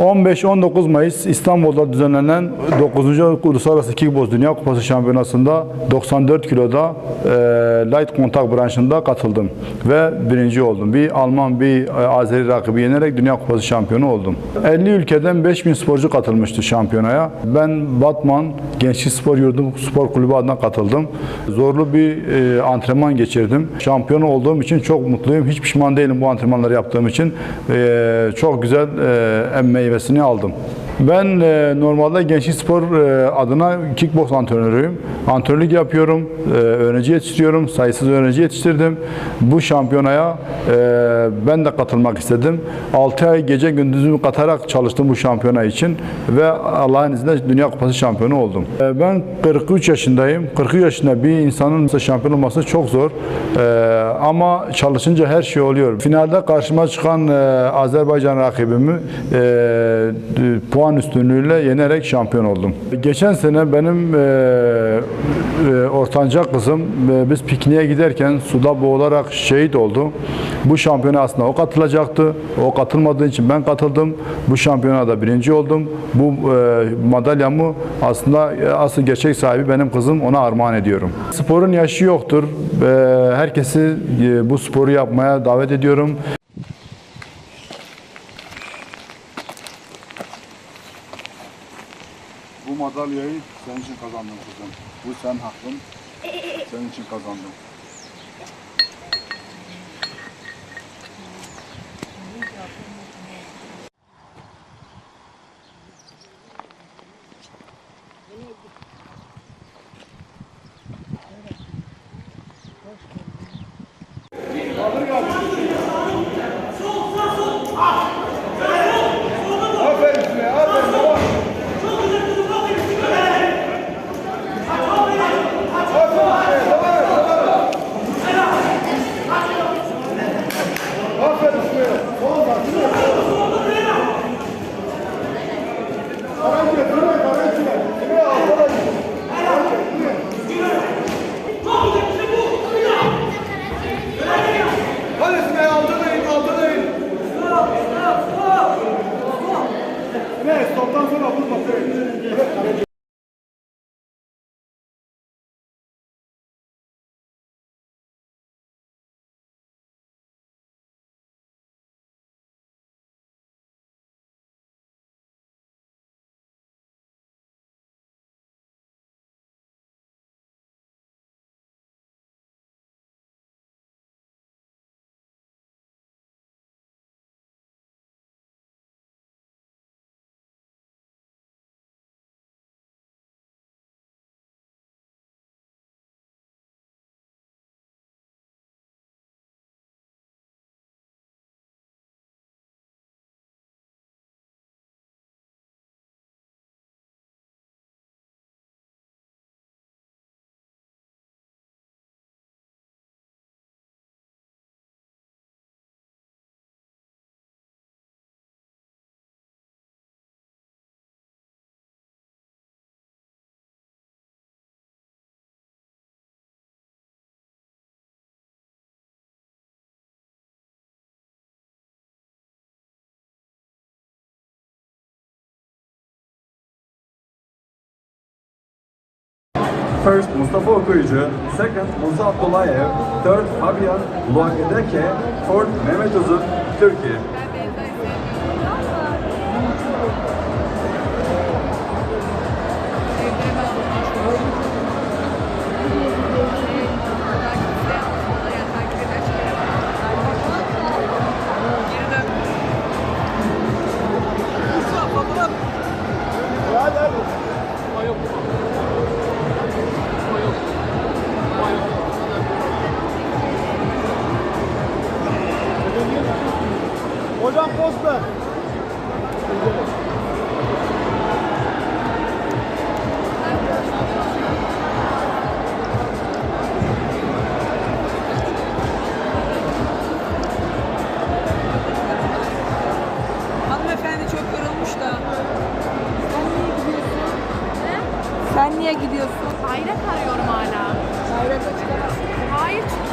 15-19 Mayıs İstanbul'da düzenlenen 9. Uluslararası Kickbox Dünya Kupası Şampiyonası'nda 94 kiloda e, light kontak branşında katıldım ve birinci oldum. Bir Alman, bir e, Azeri rakibi yenerek Dünya Kupası şampiyonu oldum. 50 ülkeden 5000 sporcu katılmıştı şampiyonaya. Ben Batman Gençlik Spor Yurdu Spor Kulübü adına katıldım. Zorlu bir e, antrenman geçirdim. Şampiyon olduğum için çok mutluyum. Hiç pişman değilim bu antrenmanları yaptığım için. E, çok güzel e, meyvesini aldım. Ben e, normalde Gençlik Spor e, adına kickbox antrenörüyüm. Antrenörlük yapıyorum, e, öğrenci yetiştiriyorum, sayısız öğrenci yetiştirdim. Bu şampiyonaya e, ben de katılmak istedim. 6 ay gece gündüzümü katarak çalıştım bu şampiyona için ve Allah'ın izniyle Dünya Kupası şampiyonu oldum. E, ben 43 yaşındayım. 43 yaşında bir insanın şampiyon olması çok zor. E, ama çalışınca her şey oluyor. Finalde karşıma çıkan e, Azerbaycan rakibimi e, d- puan üstünlüğüyle yenerek şampiyon oldum. Geçen sene benim e, e, ortanca kızım e, biz pikniğe giderken suda boğularak şehit oldu. Bu şampiyona aslında o katılacaktı. O katılmadığı için ben katıldım. Bu şampiyonada birinci oldum. Bu e, madalyamı aslında e, asıl gerçek sahibi benim kızım. Ona armağan ediyorum. Sporun yaşı yoktur. E, herkesi e, bu sporu yapmaya davet ediyorum. Bu madalyayı senin için kazandım kızım. Bu sen hakkın. Senin için kazandım. Hadi First, Mustafa Okuyucu. Second, Musa Abdullayev. Third, Fabian Luagedeke. Fourth, Mehmet Uzun, Türkiye. Hocam posta. Né?